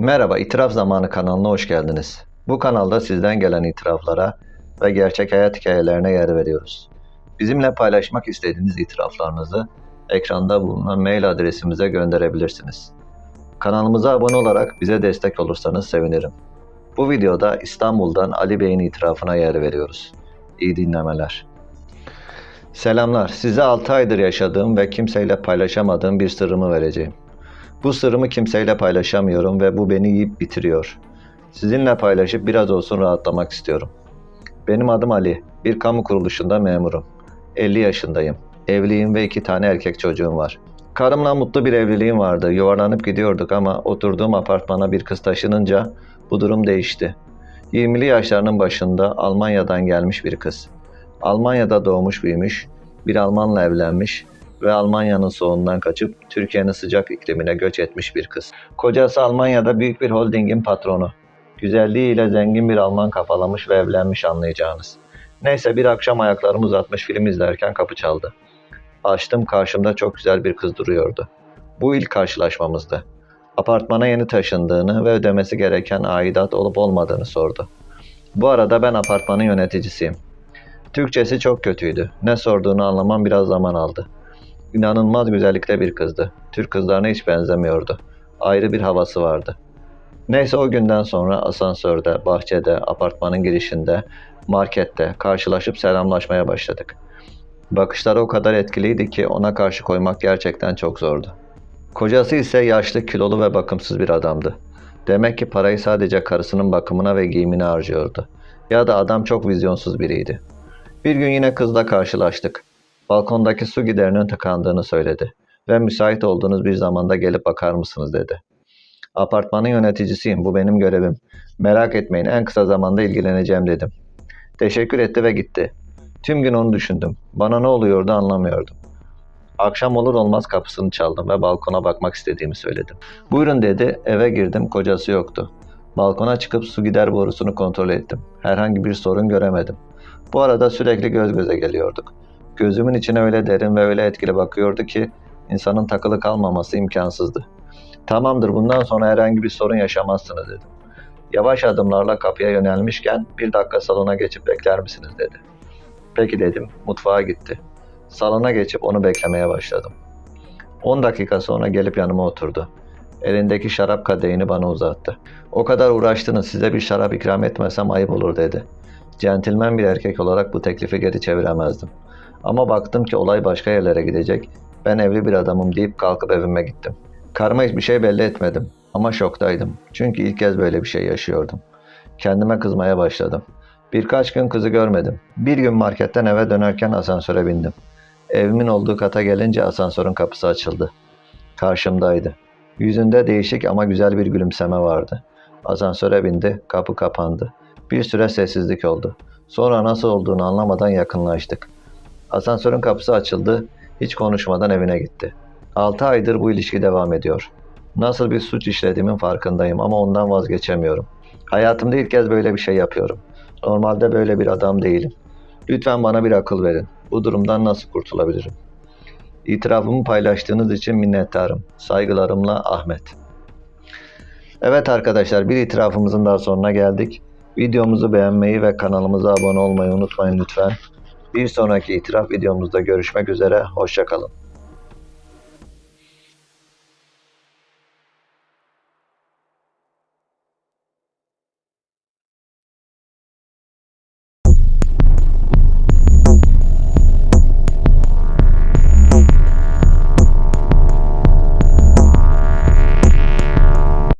Merhaba, İtiraf Zamanı kanalına hoş geldiniz. Bu kanalda sizden gelen itiraflara ve gerçek hayat hikayelerine yer veriyoruz. Bizimle paylaşmak istediğiniz itiraflarınızı ekranda bulunan mail adresimize gönderebilirsiniz. Kanalımıza abone olarak bize destek olursanız sevinirim. Bu videoda İstanbul'dan Ali Bey'in itirafına yer veriyoruz. İyi dinlemeler. Selamlar, size 6 aydır yaşadığım ve kimseyle paylaşamadığım bir sırrımı vereceğim. Bu sırrımı kimseyle paylaşamıyorum ve bu beni yiyip bitiriyor. Sizinle paylaşıp biraz olsun rahatlamak istiyorum. Benim adım Ali. Bir kamu kuruluşunda memurum. 50 yaşındayım. Evliyim ve iki tane erkek çocuğum var. Karımla mutlu bir evliliğim vardı. Yuvarlanıp gidiyorduk ama oturduğum apartmana bir kız taşınınca bu durum değişti. 20'li yaşlarının başında Almanya'dan gelmiş bir kız. Almanya'da doğmuş büyümüş, bir Almanla evlenmiş ve Almanya'nın soğuğundan kaçıp Türkiye'nin sıcak iklimine göç etmiş bir kız. Kocası Almanya'da büyük bir holdingin patronu. Güzelliğiyle zengin bir Alman kafalamış ve evlenmiş anlayacağınız. Neyse bir akşam ayaklarımı uzatmış film izlerken kapı çaldı. Açtım karşımda çok güzel bir kız duruyordu. Bu ilk karşılaşmamızdı. Apartmana yeni taşındığını ve ödemesi gereken aidat olup olmadığını sordu. Bu arada ben apartmanın yöneticisiyim. Türkçesi çok kötüydü. Ne sorduğunu anlamam biraz zaman aldı. İnanılmaz güzellikte bir kızdı. Türk kızlarına hiç benzemiyordu. Ayrı bir havası vardı. Neyse o günden sonra asansörde, bahçede, apartmanın girişinde, markette karşılaşıp selamlaşmaya başladık. Bakışları o kadar etkiliydi ki ona karşı koymak gerçekten çok zordu. Kocası ise yaşlı, kilolu ve bakımsız bir adamdı. Demek ki parayı sadece karısının bakımına ve giyimine harcıyordu. Ya da adam çok vizyonsuz biriydi. Bir gün yine kızla karşılaştık. Balkondaki su giderinin tıkandığını söyledi ve müsait olduğunuz bir zamanda gelip bakar mısınız dedi. Apartmanın yöneticisiyim, bu benim görevim. Merak etmeyin, en kısa zamanda ilgileneceğim dedim. Teşekkür etti ve gitti. Tüm gün onu düşündüm. Bana ne oluyordu anlamıyordum. Akşam olur olmaz kapısını çaldım ve balkona bakmak istediğimi söyledim. Buyurun dedi, eve girdim, kocası yoktu. Balkona çıkıp su gider borusunu kontrol ettim. Herhangi bir sorun göremedim. Bu arada sürekli göz göze geliyorduk. Gözümün içine öyle derin ve öyle etkili bakıyordu ki insanın takılı kalmaması imkansızdı. Tamamdır bundan sonra herhangi bir sorun yaşamazsınız dedim. Yavaş adımlarla kapıya yönelmişken bir dakika salona geçip bekler misiniz dedi. Peki dedim mutfağa gitti. Salona geçip onu beklemeye başladım. 10 dakika sonra gelip yanıma oturdu. Elindeki şarap kadehini bana uzattı. O kadar uğraştınız size bir şarap ikram etmesem ayıp olur dedi. Centilmen bir erkek olarak bu teklifi geri çeviremezdim. Ama baktım ki olay başka yerlere gidecek. Ben evli bir adamım deyip kalkıp evime gittim. Karıma hiçbir şey belli etmedim. Ama şoktaydım. Çünkü ilk kez böyle bir şey yaşıyordum. Kendime kızmaya başladım. Birkaç gün kızı görmedim. Bir gün marketten eve dönerken asansöre bindim. Evimin olduğu kata gelince asansörün kapısı açıldı. Karşımdaydı. Yüzünde değişik ama güzel bir gülümseme vardı. Asansöre bindi, kapı kapandı. Bir süre sessizlik oldu. Sonra nasıl olduğunu anlamadan yakınlaştık. Asansörün kapısı açıldı, hiç konuşmadan evine gitti. 6 aydır bu ilişki devam ediyor. Nasıl bir suç işlediğimin farkındayım ama ondan vazgeçemiyorum. Hayatımda ilk kez böyle bir şey yapıyorum. Normalde böyle bir adam değilim. Lütfen bana bir akıl verin. Bu durumdan nasıl kurtulabilirim? İtirafımı paylaştığınız için minnettarım. Saygılarımla Ahmet. Evet arkadaşlar bir itirafımızın daha sonuna geldik. Videomuzu beğenmeyi ve kanalımıza abone olmayı unutmayın lütfen. Bir sonraki itiraf videomuzda görüşmek üzere. Hoşçakalın.